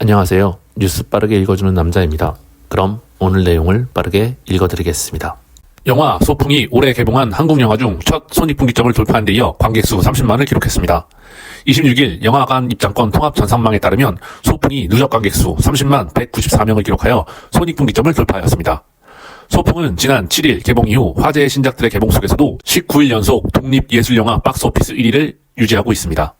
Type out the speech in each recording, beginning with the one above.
안녕하세요. 뉴스 빠르게 읽어주는 남자입니다. 그럼 오늘 내용을 빠르게 읽어드리겠습니다. 영화 소풍이 올해 개봉한 한국 영화 중 첫 손익분기점을 돌파한 데 이어 관객 수 30만을 기록했습니다. 26일 영화관 입장권 통합 전산망에 따르면 소풍이 누적 관객 수 30만 194명을 기록하여 손익분기점을 돌파하였습니다. 소풍은 지난 7일 개봉 이후 화제의 신작들의 개봉 속에서도 19일 연속 독립예술영화 박스오피스 1위를 유지하고 있습니다.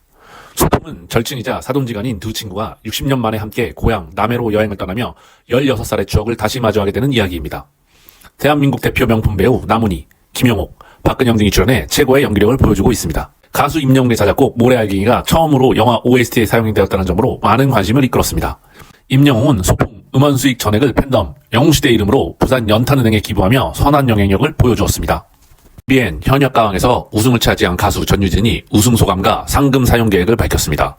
소풍은 절친이자 사돈지간인 두 친구가 60년 만에 함께 고향 남해로 여행을 떠나며 16살의 추억을 다시 마주하게 되는 이야기입니다. 대한민국 대표 명품 배우 남훈이, 김영옥, 박근영 등이 출연해 최고의 연기력을 보여주고 있습니다. 가수 임영래 자작곡 모래 알갱이가 처음으로 영화 OST에 사용되었다는 점으로 많은 관심을 이끌었습니다. 임영웅은 소풍 음원 수익 전액을 팬덤 영웅시대 이름으로 부산 연탄은행에 기부하며 선한 영향력을 보여주었습니다. BN 현역 가왕에서 우승을 차지한 가수 전유진이 우승 소감과 상금 사용 계획을 밝혔습니다.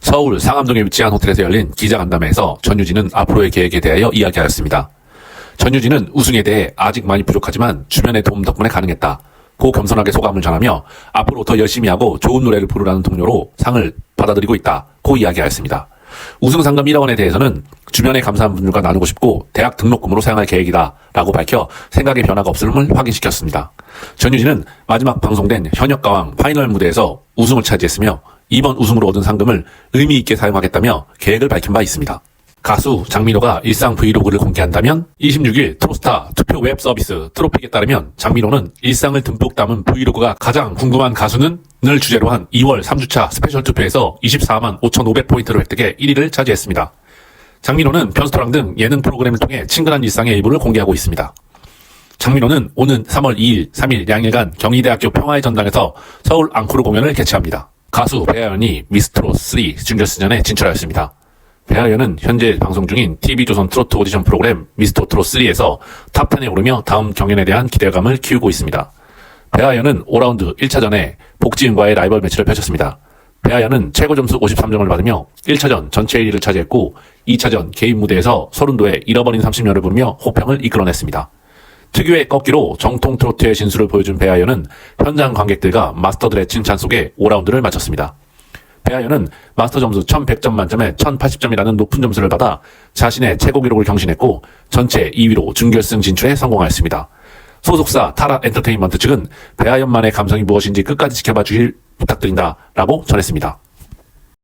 서울 상암동에 위치한 호텔에서 열린 기자간담회에서 전유진은 앞으로의 계획에 대하여 이야기하였습니다. 전유진은 우승에 대해 아직 많이 부족하지만 주변의 도움 덕분에 가능했다. 고 겸손하게 소감을 전하며 앞으로 더 열심히 하고 좋은 노래를 부르라는 동료로 상을 받아들이고 있다. 고 이야기하였습니다. 우승 상금 1억 원에 대해서는 주변에 감사한 분들과 나누고 싶고 대학 등록금으로 사용할 계획이다. 라고 밝혀 생각의 변화가 없음을 확인시켰습니다. 전유진은 마지막 방송된 현역가왕 파이널 무대에서 우승을 차지했으며 이번 우승으로 얻은 상금을 의미 있게 사용하겠다며 계획을 밝힌 바 있습니다. 가수 장민호가 일상 브이로그를 공개한다면 26일 트로스타 투표 웹 서비스 트로픽에 따르면 장민호는 일상을 듬뿍 담은 브이로그가 가장 궁금한 가수는 을 주제로 한 2월 3주차 스페셜 투표에서 24만 5,500포인트를 획득해 1위를 차지했습니다. 장민호는 편스토랑 등 예능 프로그램을 통해 친근한 일상의 일부를 공개하고 있습니다. 장민호는 오는 3월 2일, 3일 양일간 경희대학교 평화의 전당에서 서울 앙코르 공연을 개최합니다. 가수 배아연이 미스트롯3 준결승전에 진출하였습니다. 배아연은 현재 방송 중인 TV조선 트로트 오디션 프로그램 미스터 트롯 3에서 탑10에 오르며 다음 경연에 대한 기대감을 키우고 있습니다. 배아연은 5라운드 1차전에 복지은과의 라이벌 매치를 펼쳤습니다. 배아연은 최고 점수 53점을 받으며 1차전 전체 1위를 차지했고 2차전 개인 무대에서 소른도의 잃어버린 30년을 부르며 호평을 이끌어냈습니다. 특유의 꺾기로 정통 트로트의 진수를 보여준 배아연은 현장 관객들과 마스터들의 칭찬 속에 5라운드를 마쳤습니다. 배아연은 마스터 점수 1100점 만점에 1080점이라는 높은 점수를 받아 자신의 최고 기록을 경신했고 전체 2위로 준결승 진출에 성공하였습니다. 소속사 타라 엔터테인먼트 측은 배아연만의 감성이 무엇인지 끝까지 지켜봐 주길 부탁드린다 라고 전했습니다.